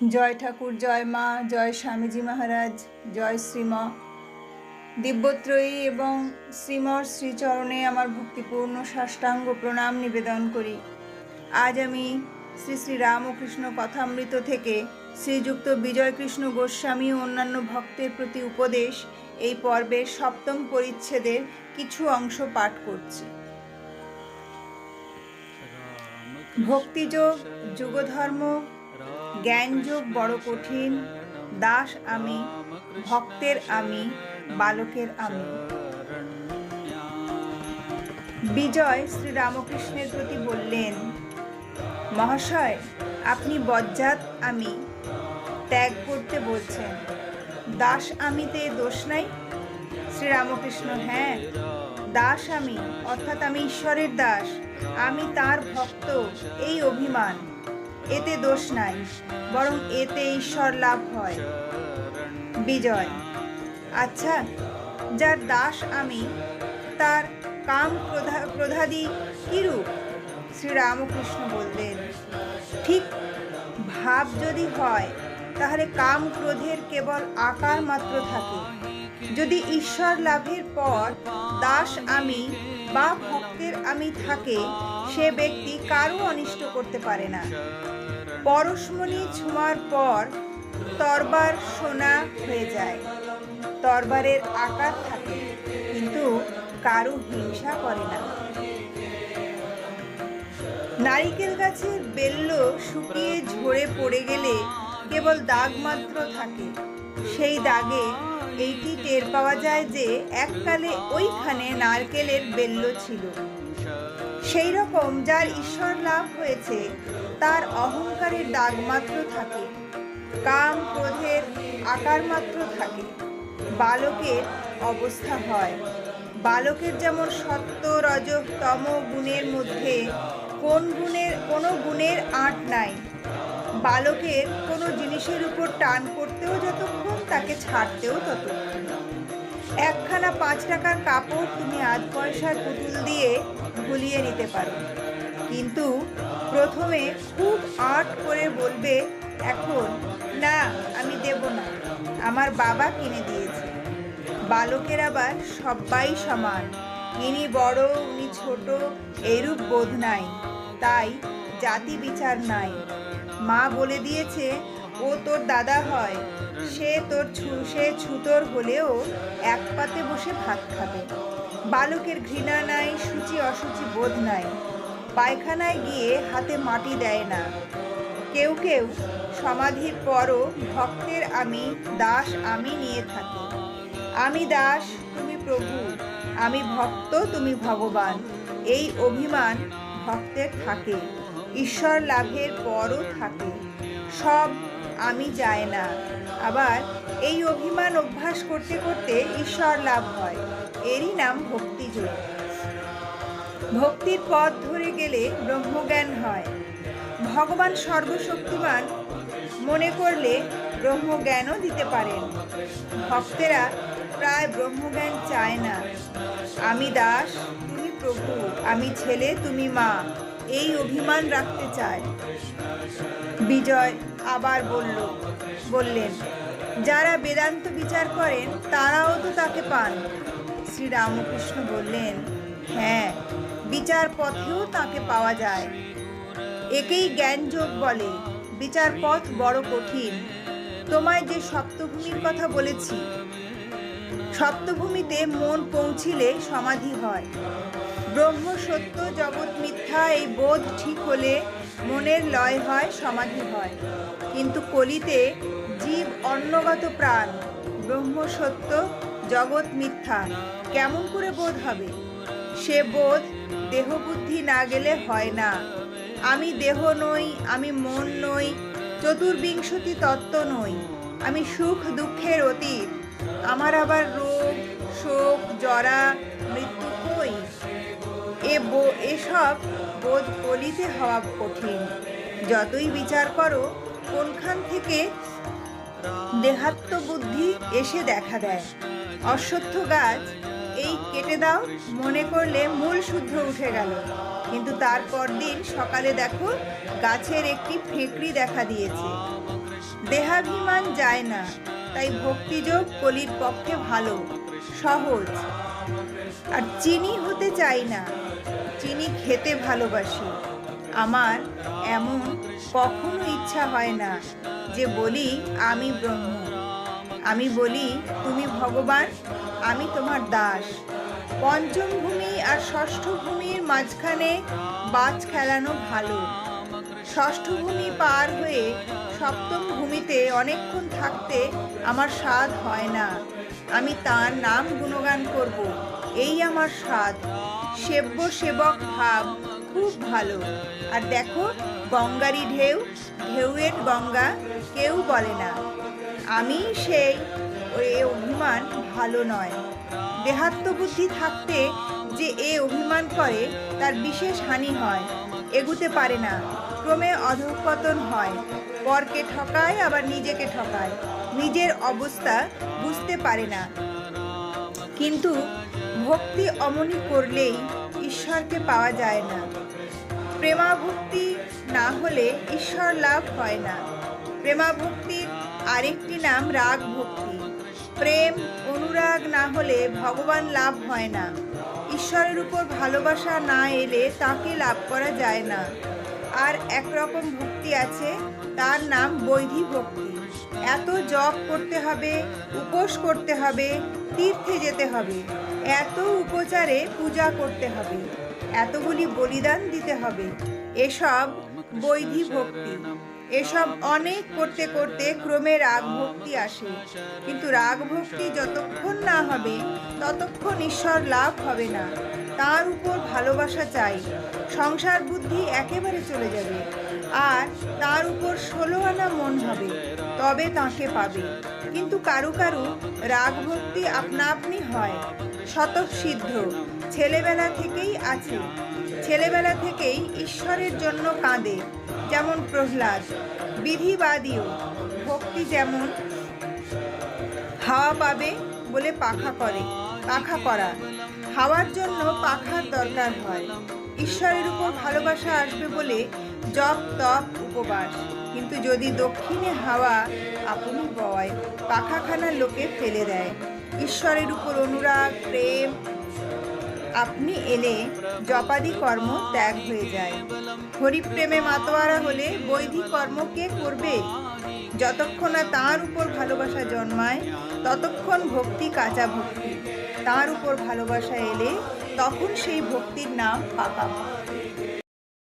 জয় ঠাকুর, জয় মা, জয় স্বামীজি মহারাজ, জয় শ্রীম। দিব্যত্রয়ী এবং শ্রীমর শ্রীচরণে আমার ভক্তিপূর্ণ সাষ্টাঙ্গ প্রণাম নিবেদন করি। আজ আমি শ্রী শ্রী রামকৃষ্ণ কথামৃত থেকে শ্রীযুক্ত বিজয়কৃষ্ণ গোস্বামী ও অন্যান্য ভক্তের প্রতি উপদেশ এই পর্বের সপ্তম পরিচ্ছেদের কিছু অংশ পাঠ করছি। ভক্তিযোগ, যুগধর্ম জ্ঞানযোগ বড় কঠিন। দাস আমি, ভক্তের আমি, বালকের আমি। বিজয় শ্রী রামকৃষ্ণের প্রতি বললেন, মহাশয়, আপনি বজ্জাত আমি, ত্যাগ করতে বলছেন। দাস আমিতে দোষ নাই? শ্রীরামকৃষ্ণ হ্যাঁ দাস আমি, অর্থাৎ আমি ঈশ্বরের দাস। আমি তার ভক্ত, এই অভিমান। এতে দোষ নাই, বরং এতে ঈশ্বর লাভ হয়। বিজয়। আচ্ছা যার দাস আমি, তার কাম প্রধা ক্রোধাদি কিরূপ? শ্রীরামকৃষ্ণ বললেন, ঠিক ভাব যদি হয়, তাহলে কাম ক্রোধের কেবল আকার মাত্র থাকে। যদি ঈশ্বর লাভের পর দাস আমি বা ভক্তের আমি থাকে সে ব্যক্তি কারও অনিষ্ট করতে পারে না। পরশমণি ছোঁয়ার পর তরবার সোনা হয়ে যায়। তরবারের আকার থাকে, কিন্তু কারও হিংসা করে না। নারিকেল গাছের বেল্ল শুকিয়ে ঝরে পড়ে গেলে কেবল দাগ মাত্র থাকে। সেই দাগে এইটি টের পাওয়া যায় যে এককালে ওইখানে নারকেলের বেল্ল ছিল। সেই রকম যার ঈশ্বর লাভ হয়েছে, তার অহংকারের দাগ মাত্র থাকে, কাম ক্রোধের আকার মাত্র থাকে। বালকের অবস্থা হয়। বালকের যেমন সত্য, রজ, তম গুণের মধ্যে কোন গুণের, কোনো গুণের আঁট নাই। বালকের কোনো জিনিসের উপর টান করতেও যতক্ষণ, তাকে ছাড়তেও ততক্ষণ। একখানা পাঁচ টাকার কাপড় তুমি আধ পয়সার পুতুল দিয়ে ভুলিয়ে নিতে পারো। কিন্তু প্রথমে খুব আর্ট করে বলবে, এখন, না, আমি দেব না। আমার বাবা কিনে দিয়েছে। বালকের আবার সবাই সমান। ইনি বড়, উনি ছোট এরূপ বোধ নাই। তাই জাতি বিচার নাই। মা বলে দিয়েছে, ও তোর দাদা হয়। সে তোর ছু, সে ছুতোর হলেও এক পাতে বসে ভাত খাবে। বালকের ঘৃণা নাই, সূচি অসুচি বোধ নাই। পায়খানায় গিয়ে হাতে মাটি দেয় না। কেউ কেউ সমাধির পরও ভক্তের আমি, দাস আমি নিয়ে থাকি। আমি দাস, তুমি প্রভু, আমি ভক্ত, তুমি ভগবান। এই অভিমান ভক্তের থাকে, ঈশ্বর লাভের পরও থাকে। সব আমি যায় না। আবার এই অভিমান অভ্যাস করতে করতে ঈশ্বর লাভ হয়। এরই নাম ভক্তিযোগ। ভক্তির পথ ধরে গেলে ব্রহ্মজ্ঞান হয়। ভগবান সর্বশক্তিমান মনে করলে ব্রহ্মজ্ঞানও দিতে পারেন। ভক্তেরা প্রায় ব্রহ্মজ্ঞান চায় না। আমি দাস, তুমি প্রভু, আমি ছেলে, তুমি মা, এই অভিমান রাখতে চায়। বিজয় আবার বলল, বললেন, যারা বেদান্ত বিচার করেন, তারাও তো তাকে পান। শ্রী রামকৃষ্ণ বললেন হ্যাঁ বিচার পথেও তাকে পাওয়া যায়। একেই জ্ঞানযোগ বলে। বিচার পথ বড় কঠিন। তোমায় যে সপ্তভূমির কথা বলেছি, সপ্তভূমিতে মন পৌঁছিলে সমাধি হয়। ব্রহ্ম, সত্য, জগৎ, মিথ্যা এই বোধ ঠিক হলে মনের লয় হয়, সমাধি হয়। কিন্তু কলিতে জীব অন্নগত প্রাণ, ব্রহ্ম, সত্য জগৎ মিথ্যা। কেমন করে বোধ হবে? সে বোধ দেহবুদ্ধি না গেলে হয় না। আমি দেহ নই, আমি মন নই, চতুর্বিংশতি তত্ত্ব নই। আমি সুখ দুঃখের অতীত। আমার আবার রোগ, শোক, জরা, মৃত্যু কই? এ এসব বোধ কলিতে হওয়া কঠিন। যতই বিচার করো, কোনখান থেকে দেহাত্ম বুদ্ধি এসে দেখা দেয়। অশ্বত্থ গাছ, এই কেটে দাও, মনে করলে মূল শুদ্ধ উঠে গেল। কিন্তু তারপর দিন সকালে দেখো, গাছের একটি ফেঁকড়ি দেখা দিয়েছে। দেহাভিমান যায় না, তাই ভক্তিযোগ কলির পক্ষে ভালো, সহজ। আর চিনি হতে চাই না, চিনি খেতে ভালোবাসি। আমার এমন কখনো ইচ্ছা হয় না যে বলি, আমি ব্রহ্ম। আমি বলি, তুমি ভগবান, আমি তোমার দাস। পঞ্চম ভূমি আর ষষ্ঠ ভূমির মাঝখানে বাজ খেলানো ভালো। ষষ্ঠ ভূমি পার হয়ে সপ্তম ভূমিতে অনেকক্ষণ থাকতে আমার স্বাদ হয় না। আমি তার নাম গুণগান করব। এই আমার স্বাদ। সেব্য সেবক ভাব খুব ভালো। আর দেখো গঙ্গারি ঢেউ, ঢেউয়ের গঙ্গা কেউ বলে না। আমি সেই এ অভিমান ভালো নয়। দেহাত্মবুদ্ধি থাকতে যে এ অভিমান করে, তার বিশেষ হানি হয়, এগুতে পারে না। ক্রমে অধঃপতন হয়। পরকে ঠকায়, আবার নিজেকে ঠকায়। নিজের অবস্থা বুঝতে পারে না। কিন্তু ভক্তি অমনি করলেই ঈশ্বরকে পাওয়া যায় না। প্রেমাভক্তি না হলে ঈশ্বর লাভ হয় না। প্রেমাভক্তির আরেকটি নাম রাগ ভক্তি প্রেম, অনুরাগ না হলে ভগবান লাভ হয় না। ঈশ্বরের উপর ভালোবাসা না এলে তাকে লাভ করা যায় না। আর একরকম ভক্তি আছে, তার নাম বৈধি ভক্তি এত জপ করতে হবে, উপোস করতে হবে, তীর্থে যেতে হবে। এত উপচারে পূজা করতে হবে। এতগুলি বলিদান দিতে হবে। এসব বৈধি ভক্তি। এসব অনেক করতে করতে ক্রমে রাগ ভক্তি আসে। কিন্তু রাগ ভক্তি যতক্ষণ না হবে, ততক্ষণ ঈশ্বর লাভ হবে না। তার উপর ভালোবাসা চাই। সংসার বুদ্ধি একেবারে চলে যাবে। আর তার উপর ষোলো আনা মন হবে, তবে তাকে পাবে। কিন্তু কারু কারু রাগ ভক্তি আপনা আপনি হয়, শতসিদ্ধ। ছেলেবেলা থেকেই আছে। ছেলেবেলা থেকেই ঈশ্বরের জন্য কাঁদে, যেমন প্রহ্লাদ। বিধিবাদীও, ভক্তি যেমন হাওয়া পাবে বলে পাখা করে, পাখা করা। হাওয়ার জন্য পাখার দরকার হয়। ঈশ্বরের উপর ভালোবাসা আসবে বলে জপ, তপ, উপবাস। কিন্তু যদি দক্ষিণে হাওয়া আপনি বয়, পাখাখানা লোকে ফেলে দেয়। ঈশ্বরের উপর অনুরাগ, প্রেম আপনি এলে জপাদি কর্ম ত্যাগ হয়ে যায়। হরিপ্রেমে মাতোয়ারা হলে বৈধিক কর্ম কে করবে? যতক্ষণ না তাঁর উপর ভালোবাসা জন্মায়, ততক্ষণ ভক্তি কাঁচা ভক্তি। তাঁর উপর ভালোবাসা এলে তখন সেই ভক্তির নাম পাকা